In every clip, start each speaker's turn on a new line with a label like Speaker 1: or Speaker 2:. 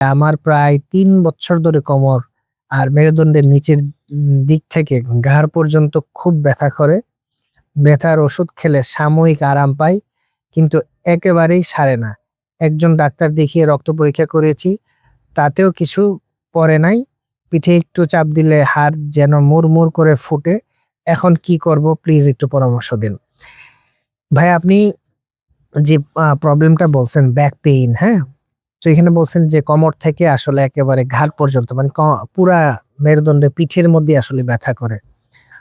Speaker 1: আমার প্রায় তিন বছর ধরে কোমর আর মেরুদণ্ডের নিচের দিক থেকে ঘাড় পর্যন্ত খুব ব্যথা করে। ব্যথার ওষুধ খেলে সাময়িক আরাম পাই, কিন্তু একেবারেই সারে না। একজন ডাক্তার দেখিয়ে রক্ত পরীক্ষা করেছি, তাতেও কিছু পরে নাই। পিঠে একটু চাপ দিলে হাড় যেন মুড়মুড় করে ফুটে। এখন কি করব, প্লিজ একটু পরামর্শ দিন। ভাই, আপনি যে প্রবলেমটা বলছেন ব্যাক পেইন হ্যাঁ? তো এখানে বলছেন যে কোমর থেকে আসলে একেবারে ঘাট পর্যন্ত মানে পুরা মেরুদণ্ডে পিঠের মধ্যে আসলে ব্যথা করে।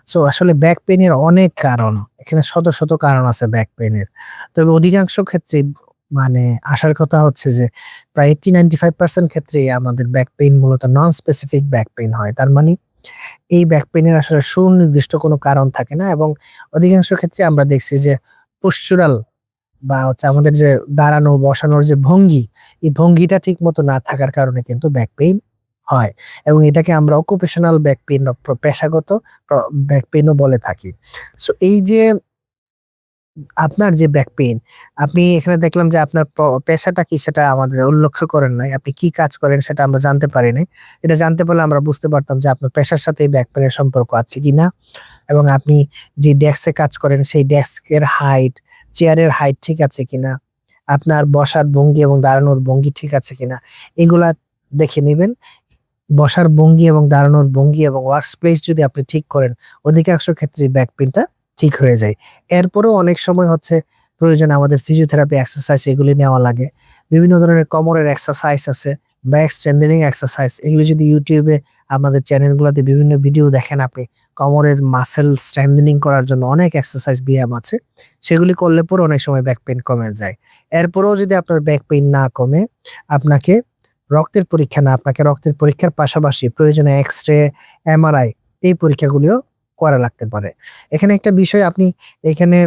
Speaker 1: সো আসলে ব্যাক পেনের অনেক কারণ। এখানে শত শত কারণ আছে ব্যাক পেনের তবে অধিকাংশ ক্ষেত্রে মানে আসার কথা হচ্ছে যে প্রায় এইটি নাইনটি ফাইভ পার্সেন্ট ক্ষেত্রে আমাদের ব্যাক পেইন মূলত নন স্পেসিফিক ব্যাক পেইন হয়। তার মানে এই ব্যাক পেইনের আসলে সুনির্দিষ্ট কোনো কারণ থাকে না এবং অধিকাংশ ক্ষেত্রে আমরা দেখছি যে পোস্চুরাল বা হচ্ছে আমাদের যে দাঁড়ানো, বসানোর যে ভঙ্গি, এই ভঙ্গিটা ঠিক মতো না থাকার কারণে কিন্তু ব্যাক পেইন হয় এবং এটাকে আমরা অকুপেশনাল ব্যাক পেইন পেশাগত ব্যাক পেইনও বলে থাকি। সো এই যে আপনার যে ব্যাক পেইন আপনি এখানে দেখলাম যে আপনার পেশাটা কি সেটা আমাদের উল্লেখ করেন নাই। আপনি কি কাজ করেন সেটা আমরা জানতে পারি নাই। এটা জানতে পারলে আমরা বুঝতে পারতাম যে আপনার পেশার সাথে ব্যাক পেইনের সম্পর্ক আছে কিনা এবং আপনি যে ডেস্কে কাজ করেন, সেই ডেস্কের হাইট চেয়ারের হাইট ঠিক আছে কিনা, আপনার বসার ভঙ্গি এবং দাঁড়ানোর ভঙ্গি ঠিক আছে কিনা, এগুলা দেখে নেবেন। বসার ভঙ্গি এবং দাঁড়ানোর ভঙ্গি এবং ওয়ার্ক প্লেস যদি আপনি ঠিক করেন, অধিকাংশ ক্ষেত্রে ব্যাক পেনটা ঠিক হয়ে যায়। এরপরেও অনেক সময় হচ্ছে প্রয়োজন আমাদের ফিজিওথেরাপি এক্সারসাইজ এগুলি নেওয়া লাগে। বিভিন্ন ধরনের কোমরের এক্সারসাইজ আছে। ব্যাক স্ট্রেন্থেনিং এক্সারসাইজ এগুলো যদি ইউটিউবে আমাদের চ্যানেলগুলোতে বিভিন্ন ভিডিও দেখেন আপনি, কোমরের মাসেল স্ট্রেন্থেনিং করার জন্য অনেক এক্সারসাইজ ব্যায়াম আছে। সেগুলি করলে পরে অনেক সময় ব্যাক পেইন কমে যায়। এরপরেও যদি আপনার ব্যাক পেইন না কমে, আপনাকে রক্তের পরীক্ষা না, আপনাকে রক্তের পরীক্ষার পাশাপাশি প্রয়োজনে এক্স রে এমআরআই এই পরীক্ষাগুলিও করা লাগতে পারে। এখানে একটা বিষয় আপনি এখানে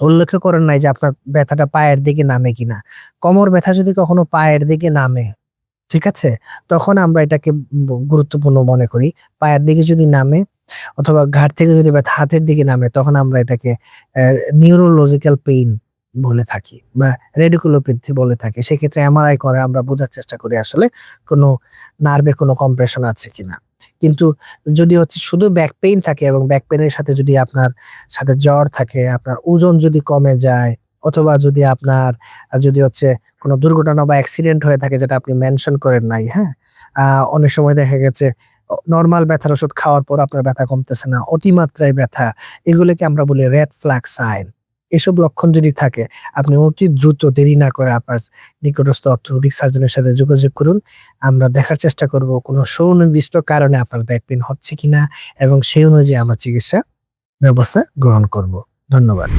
Speaker 1: উল্লেখ করেন নাই যে আপনার ব্যথাটা পায়ের দিকে নামে কিনা। কোমর ব্যথা যদি কখনো পায়ের দিকে নামে ঠিক আছে? তখন আমরা এটাকে গুরুত্বপূর্ণ মনে করি। পায়ের দিকে যদি নামে অথবা ঘাট থেকে যদি ব্যথা হাতের দিকে নামে, তখন আমরা এটাকে নিউরোলজিক্যাল পেইন বলে থাকি বা রেডিকুলোপ্যাথি বলে থাকি। সেক্ষেত্রে এমআরআই করে, আমরা বোঝার চেষ্টা করি আসলে কোনো নার্ভে কোনো কম্প্রেশন আছে কিনা। কিন্তু যদি হচ্ছে শুধু ব্যাক পেইন থাকে এবং ব্যাক পেইনের সাথে যদি আপনার সাথে জ্বর থাকে, আপনার ওজন যদি কমে যায়, অথবা যদি আপনার, যদি হচ্ছে কোনো দুর্ঘটনা বা অ্যাক্সিডেন্ট হয়ে থাকে যেটা আপনি মেনশন করেন নাই হ্যাঁ? অনেক সময় দেখা গেছে নর্মাল ব্যথার ওষুধ খাওয়ার পর আপনার ব্যথা কমতেছে না, অতিমাত্রায় ব্যথা, এগুলোকে আমরা বলি রেড ফ্ল্যাগ সাইন এসব লক্ষণ যদি থাকে, আপনি অতি দ্রুত দেরি না করে আপনার নিকটস্থ অর্থোপেডিক সার্জনের সাথে যোগাযোগ করুন। আমরা দেখার চেষ্টা করব কোনো সুনির্দিষ্ট কারণে আপনার ব্যাক পেন হচ্ছে কিনা এবং সেই অনুযায়ী আমরা চিকিৎসা ব্যবস্থা গ্রহণ করব। ধন্যবাদ।